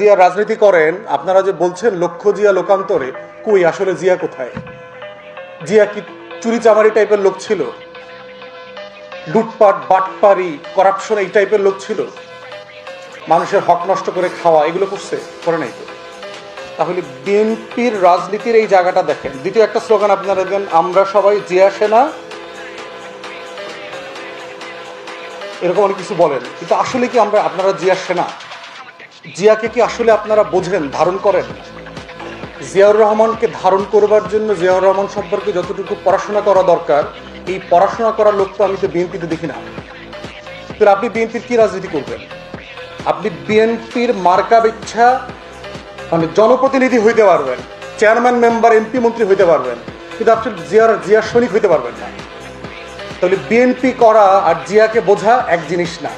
জিয়া রাজনীতি করেন, আপনারা যে বলছেন লক্ষ্য জিয়া লোকান্তরে, কই আসলে জিয়া কোথায়? জিয়া কি চুরি চামারি টাইপের লোক ছিল? লুটপাট, বাটপারি, করাপশন এই টাইপের লোক ছিল? মানুষের হক নষ্ট করে খাওয়া, এগুলো করছে, করে নাই তো? তাহলে বিএনপির রাজনীতির এই জায়গাটা দেখেন। দ্বিতীয় একটা স্লোগান আপনারা দেন, আমরা সবাই জিয়া সেনা। এরকম অনেক কিছু বলেন, কিন্তু আসলে কি আমরা, আপনারা জিয়া সেনা? জিয়াকে কি আসলে আপনারা বোঝেন, ধারণ করেন? জিয়াউর রহমানকে ধারণ করবার জন্য জিয়াউর রহমান সম্পর্কে যতটুকু পড়াশোনা করা দরকার, এই পড়াশোনা করার লোক তো আমি তো বিএনপিতে দেখি না। তাহলে আপনি বিএনপির কি রাজনীতি করবেন? আপনি বিএনপির মার্কা ইচ্ছা মানে জনপ্রতিনিধি হইতে পারবেন, চেয়ারম্যান, মেম্বার, এমপি, মন্ত্রী হইতে পারবেন, কিন্তু আপনি জিয়ার জিয়ার সৈনিক হইতে পারবেন না। তাহলে বিএনপি করা আর জিয়াকে বোঝা এক জিনিস না।